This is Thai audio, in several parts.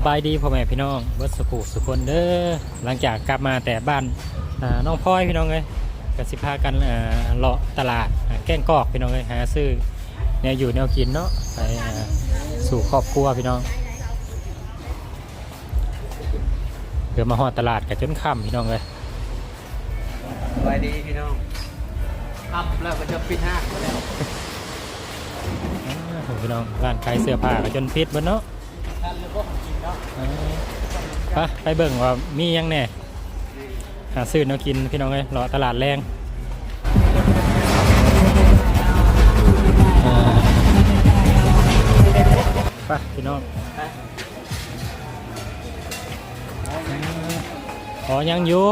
สบายดีพ่อแม่พี่น้องเบิดสุขุสุคนเด้อหลังจากกลับมาแต่บ้านอ่าน้องพลอยพี่น้องเลยก็สิพากันอ่าเลาะตลาดอ่าแกล้งกอกพี่น้องเลยหาซื้อแนวอยู่แนวกินเนาะไปอ่าสู่ครอบครัวพี่น้องเดี๋ยวมาหอดตลาดกับจนค่ำพี่น้องเลยสบายดีพี่น้องครับแล้วก็จะปิดห้างมาแล้วอ่าพี่น้องร้านขายเสื้อผ้ากับจนปิดเบนเนาะ ไปไปเบิ่งว่ามีหยังแหน่หาซื้อแนวกินพี่น้องเลยเลาะตลาดแรงอ่าไปพี่น้องอ๋อยังอยู่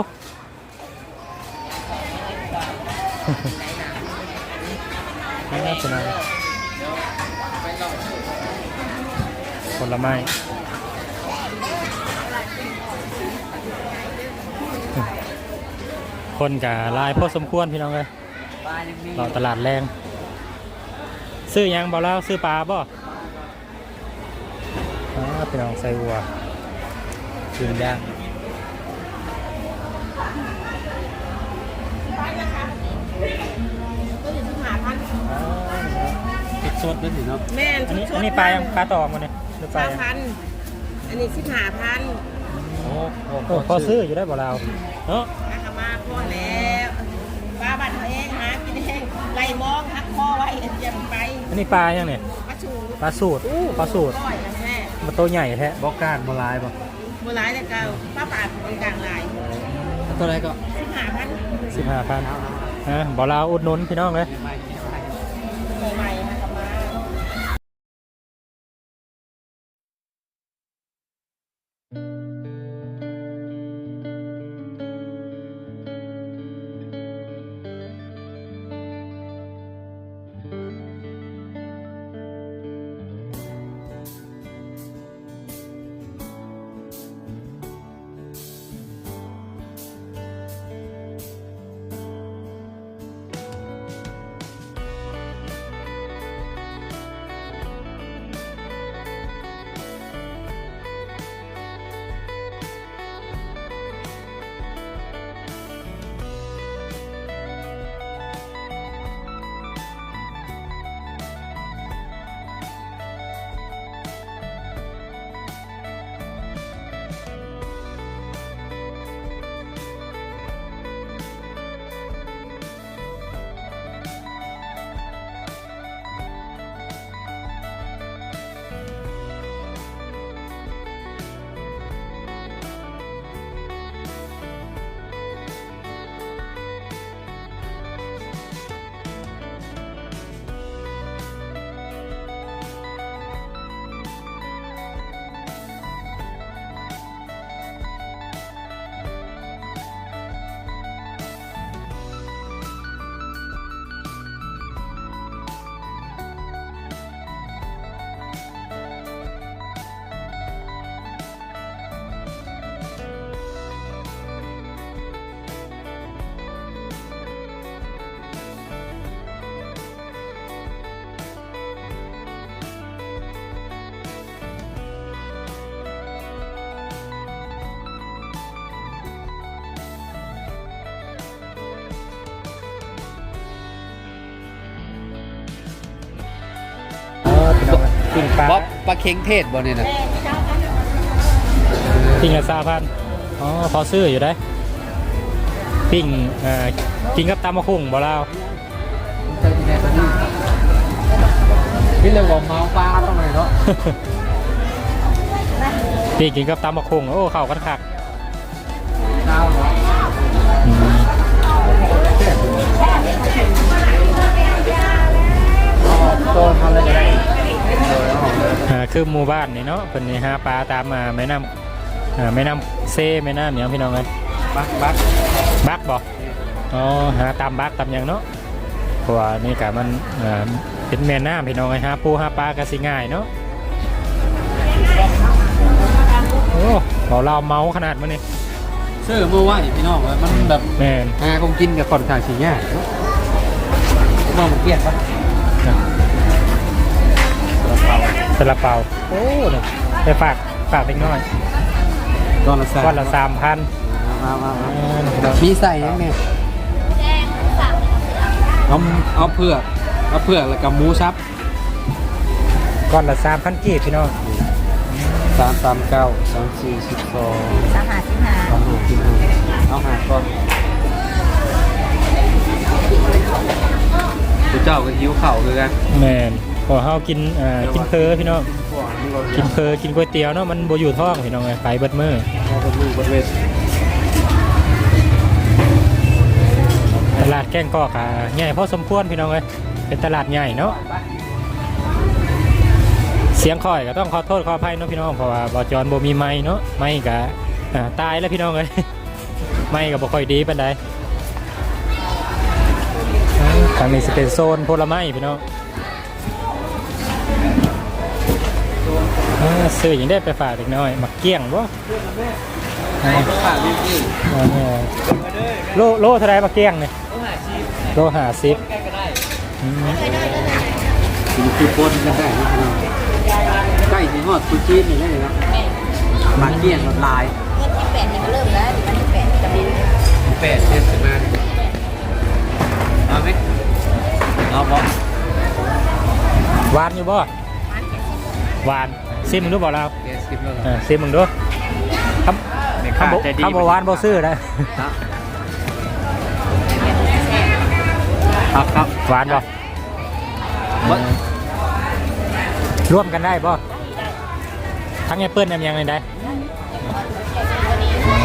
ไม่น่าจะนานผลไม้ คนกับลายพอสมควรพี่น้องเลยปลายังมีเราตลาดแรง ซื้อหยังบอกแล้วซื้อปลาบ่อ่าพี่น้องใส่วัวถึงย่างติดสดด้วยสิเนาะแม่นอันนี้ชุอัดนนี้ปลายังปลาตองมันเนี่ยหรือปลาเก้ายังพันอันนี้สิบห้าพันโอ้โหโอ้พอซื้ออยู่ได้บ่เราเนาะอาคามา พ่อแล้วปลาบัตรเองหากินเองไล่มองทักพ่อไว้เจ็บไปอันนี้ปลายังเนี่ยปลาชูปลาสูตรอู้ปลาสูตรก้อยนะแม่มันตัวใหญ่แท้บอกก้านบลายบ่โบราณเลยเก่าป้าป่าเป็นกลางลายตัวไรก็สิบห้าพันสิบห้าพันฮะบ่เราอุดหนุนพี่น้องเลย ไม่ไม่ ปิ้งปลาบ๊อบปลาเค็งเทศบ่เนี่ยนะแม่เจ้าพันปิ้งละสามพันอ๋อพอซื้ออยู่ได้ ปิ้งเอ่อกินกับตำมะคุ้งบ่เราเจอที่ไหนตัวนี้พี่เลยว่าเมาปลาต้องเลยเนาะ ปิ้งกินกับตำมะคุ้งโอ้เข้ากันคัก คือหมู่บ้านนี่เนาะเป็นนี่หาปลาตามมาแม่น้ำอ่าแม่น้ำเซแม่น้ำเหนียวพี่น้องเลยบักบักบักบ่อ๋อหาตามบักตามหยังเนาะเพราะว่านี่กะมันอ่าเป็นแม่น้ำพี่น้องไงหาปูหาปลาก็สิง่ายเนาะโอ้เราเราเมาขนาดมันนี่ซื้อเมื่อวานนี่พี่น้องว่ามันแบบแม่นหาคงกินกับคนทางสีแง่มองมันเกลียดปะ ซาลาเปาโอ้เนี่ยไปฝากฝากเล็กน้อยก้อนละสามก้อนละสามพันเอาเอาเอามีใส่ยังเนี่ยแจ้งสั่งเอาเอาเผือกเอาเผือกแล้วกับหมูซับก้อนละสามพันกีบพี่น้องสามสามเก้าสามสี่สิบสองสาหาสิหาเอาหากินเอาเอาหาก่อนผู้เจ้าก็หิวเข่าวคือกันแมน พอเฮากินอ่ากินเพอพี่น้องกินเพอกินก๋วยเตี๋ยวเนาะมันบ่อยู่ท้องพี่น้องไงไปเบิดมือเอาเป็นลูกเป็นเวทตลาดแก้งกอกอะใหญ่พอสมควรพี่น้องเอ้ยเป็นตลาดใหญ่เนาะเสียงค่อยก็ต้องขอโทษขออภัยเนาะพี่น้องเพราะว่าบอจอนบ่มีไม้เนาะไม้ก็ตายแล้วพี่น้องเอ้ยไม้ก็บ่ค่อยดีปานใดทางนี้สิเป็นโซนผลไม้พี่น้องอ่า ซื้อหยังได้ไปฝากเด็กน้อยมักเกี้ยงบ่อ่าฝากพี่อ่าเนี่ยโลโลเท่าไหรมักเกี้ยงเนี่ยโลห้าสิบอืมกินคือปนกันได้นะพี่น้องใกล้ถึงฮอดซูชีนี่ได้เลยนะมาเกี้ยงลายเงินที่แปดนี่ก็เริ่มแล้วมันที่แปดจะมีแปดเทศมาเอาไหมเอาบอหวานอยู่บ่หวาน ซิมมึงดูบ่เราเกสิบแล้วเออซิมมึงดูคำคำบ่คำบ่หวานบ่ซื้อนะครับครับหวานบ่บ่ร่วมกันได้บ่ทั้งแอปเปิ้ลแอมยังไงได้อ๋อ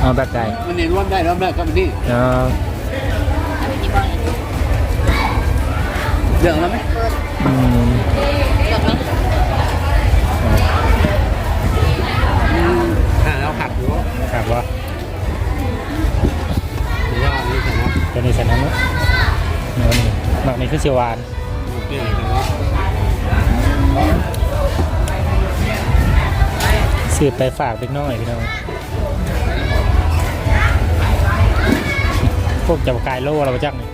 เอาแบบใดมันนี่ร่วมได้ร่วมได้ก็มันนี่เออเรื่องแล้วไหมอืม อ่าเราหักอยู่ครับว่าหรือว่านี่ใช่ไหมตัวนี้ใส่น้ำเนาะเนื้อนี่หมักนี่คือเชียวหวานเปลี่ยนใช่ไหมสืบไปฝากเล็กน้อยพี่น้องพวกจับกายโลเราไปจังนี่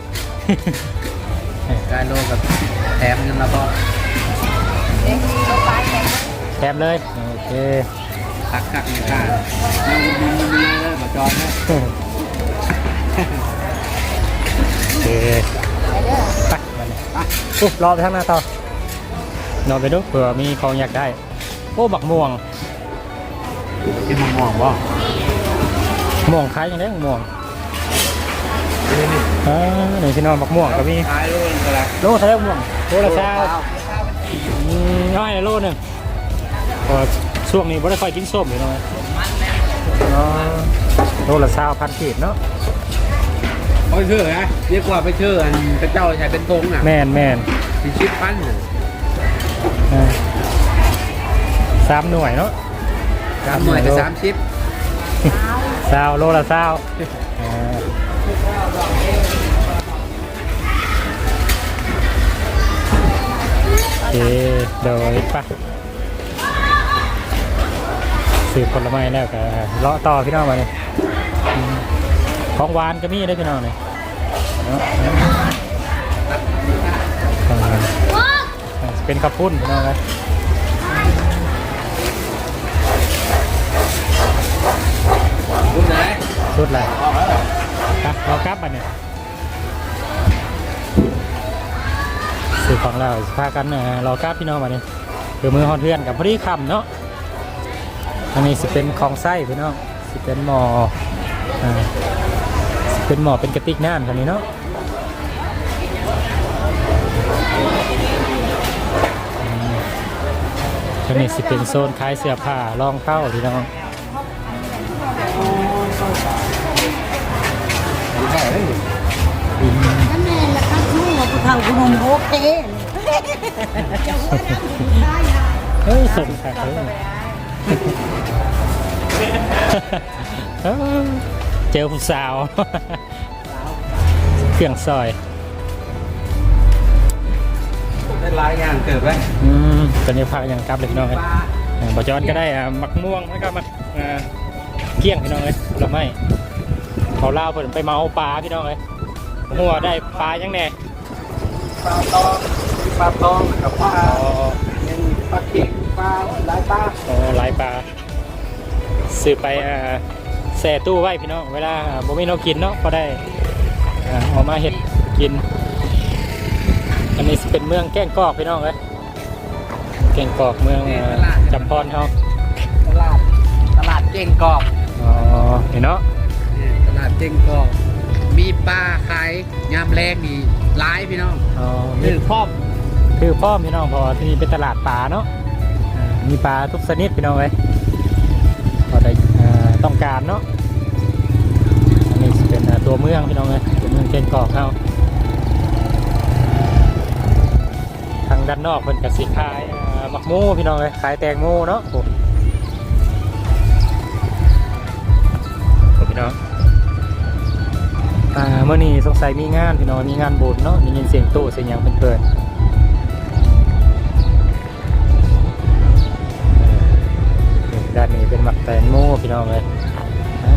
การโลกับแถมเงินเราก็เด็กลูกปลาแข็งแถมเลย โอเค หักหักในการเราบุญมันมีเลยมาจอนนะโอเคไปเด้อไปมาเลยปุ๊บรอไปทางหน้าต่อรอไปดูเผื่อมีของอยากได้ โอ้บักม่วงกินมะม่วงบ่ม่วงคล้ายยังไงม่วงอ่าหนึ่งพี่น้องบักม่วงก็มีขายโลนึงก็ละโลเท่าไหร่ม่วงโลละเช้าอืมน้อยละโลหนึ่งเพราะ ช่วงนี้ไม่ได้ค่อยกินส้มอยู่เนาะอ๋อโลละเช้าพันขีดเนาะโอ้ยเชื่อนะเรียกว่าไปเชื่ออันพระเจ้าใช้เป็นธงอะแม่นแม่นมีชิปปั้นน่ะอ่าสามหน่วยเนาะสามหน่วยกับสามชิปเช้าโลละเช้าอ่าโอเคโดยปะ สืบผลไม้แล้วก็เลาะต่อพี่น้องมาเลยของหวานก็มีได้พี่น้องเลยเป็นข้าวปุ้นพี่น้องเลยรู้ไหมสุดเลยครับเรากลับมาเนี่ยสืบของเราพากันเรอกลับพี่น้องมาเนี่ยคือมือฮอนเทือนกับพอดีคำเนาะ อันนี้สิเป็นของไส้พี่น้องสิเป็นหมออ่าสิเป็นหมอเป็นกระติกน้ำคันนี้เนาะอืมอันนี้สิเป็นโซนขายเสื้อผ้ารองเท้าพี่น้องนั่นแม่ละครับชู้ผู้เฒ่าผู้หนุ่มโอเคเฮ้ยสมค่ะเฮ้ยเอ้า เจอผู้สาว เครื่องซอยได้หลายอย่างเกิดไว้อืมตอนนี้พักยังกลับเลยพี่น้องเอ้ยอ่าบอจอนก็ได้อ่ามักม่วงแล้วก็มักอ่าเกี้ยงพี่น้องเลยผลไม้เขาเล่าเพิ่นไปเมาปลาพี่น้องเลยหัวได้ปลายังแน่ปลาตองปลาตองกับปลาอ๋อเป็นปลาเข็ง ปปลาหลายปลาอ๋อหลายปลาซื้อไปอ่าแส่ตู้ไว้พี่น้องเวลาอ่าบ่มีเรากินเนาะก็ได้อ่าเออกมาเห็ดกิน อันนี้สิเป็นเมืองแก้งกอกพี่น้องเอ้ยแก้งกอกเมืองอ่าจำพรเขาตลาดตลาดเก่งกอกอ๋อเห็นเนาะนี่ตลาดเก่งกอกมีปลาขายยามแรงนี่หลายพี่น้องอ๋อมีนี่พร้อมคือพ่อมพี่น้องเพอที่นี่เป็นตลาดปลาเนาะอ่า มีปลาทุกชนิดพี่น้องเอ้ยก็ได้ต้องการเนาะอันนี้เป็นตัวเมืองพี่น้องเอ้ยตัวเมืองแก้งกอกเขาทางด้านนอกเป็นกสิขายอ่ามักม่พี่น้องเลยขายแตงโมเนาะโอ้โอ้พี่น้องเมื่อนี้สงสัยมีงานพี่น้องมีงานบุญเนาะมียินเสียงตู้เสียงยังเป็นเปิดด้าน เป็นหมักแตงโมพี่น้องเลยอ่า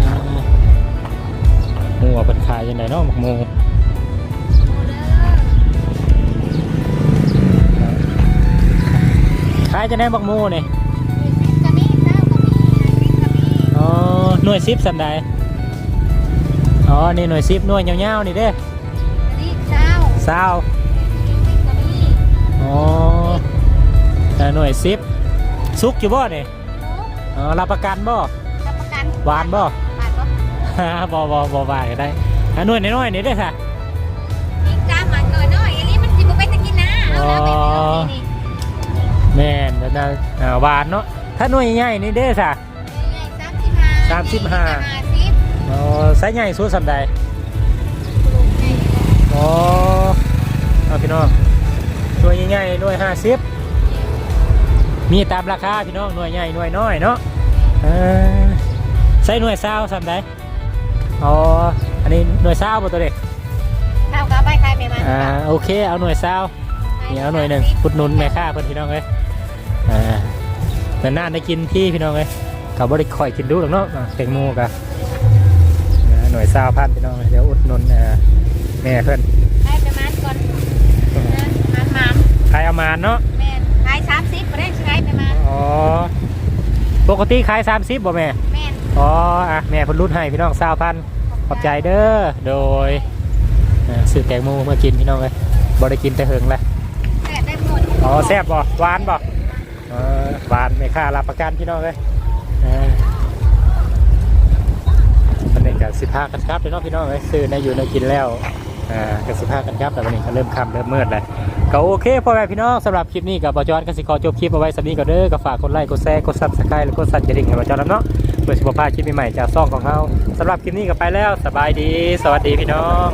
หมูเป็นขายยังไงเนาะหมักโมขายจะได้หมักโมเนี่ยกะมีเจ้ากะมีกะมีอ๋อหน่วยซิปสันใดอ๋อ นี่หน่วยซิปหน่วยยาวๆนี่เด้นี่เจ้าซาวกะมีอ๋อแต่หน่วยซิปซุกอยู่บ่เนี่ยโอ้อ๋อรับประกันบ่รับประกันหวานบ่ หวานบ่บ่บ่บ่หวานก็ได้อะหน่วยน้อยๆนี่เด้อค่ะนี่จ้าหวานเกินหน่อยอันนี้มันสิบ่เป็นตะกินนะเอาแล้วแบบนี้นี่แม่นแล้วนะอ่าหวานเนาะถ้าหน่วยใหญ่ๆนี่เด้อค่ะนี่ไง35สามสิบห้า50อ๋อไซส์ใหญ่สุดสันใดอ๋อเอาพี่น้องหน่วยใหญ่ๆหน่วยห้าสิบ มีตามราคาพี่น้องหน่วยใหญ่หน่วยน้อยเนาะเออใส่หน่วยซาวสันใดอ๋อ อันนี้หน่วยซาวบ่ตัวเด็กข้าวกะไปขายไปมันอ่าโอเคเอาหน่วยซาวนี่เอาหน่วยหนึ่งพุดหนุนแม่ค่าเพื่อนพี่น้องเลยอ่านานๆได้กินที่พี่น้องเลยกับบริคอยกินดูหรอกเนาะอ่าแตงโมกะอ่าหน่วยซาวพันพี่น้องเลยเดี๋ยวอุดหนุนอ่าแม่เพื่อนขายไปมันก่อนนะมันมันขายเอามานเนาะแม่ นขาย30บ่ได้ขายไปมันอ๋อ ปกติขาย 30บ่แม่ แม่นอ๋ออะแม่เพิ่นรุ่นให้พี่น้องซาวพันขอบใจเด้อ โดยอ่าซื้อแตงโมมากินพี่น้องเลยบ่ได้กินแต่เหิงเลยแซ่บได้หมดอ๋อแซ่บบ่หวานบ่เออหวานไม่ค่ารับประกันพี่น้องเลยเออวันนี้ก็สิพากันครับพี่น้องพี่น้องเลยซื้อในอยู่ในกินแล้ว อ่ากสิภากันครับแต่วันนี้ก็เริ่มค่ำเริ่มมืดเลยก็โอเคพ่อแม่พี่น้องสำหรับคลิปนี้กับบอจอนก็สิขอจบคลิปเอาไว้สักนี้ก็เด้อก็ฝากกดไลค์กดแชร์กดซับสไครต์แล้วก็สั่นกระดิ่งให้บอจอนแล้วเนาะเพื่อสิบพลาพคลิปใหม่ๆจากซ่องของเราสำหรับคลิปนี้ก็ไปแล้วสบายดี สวัสดีพี่น้อง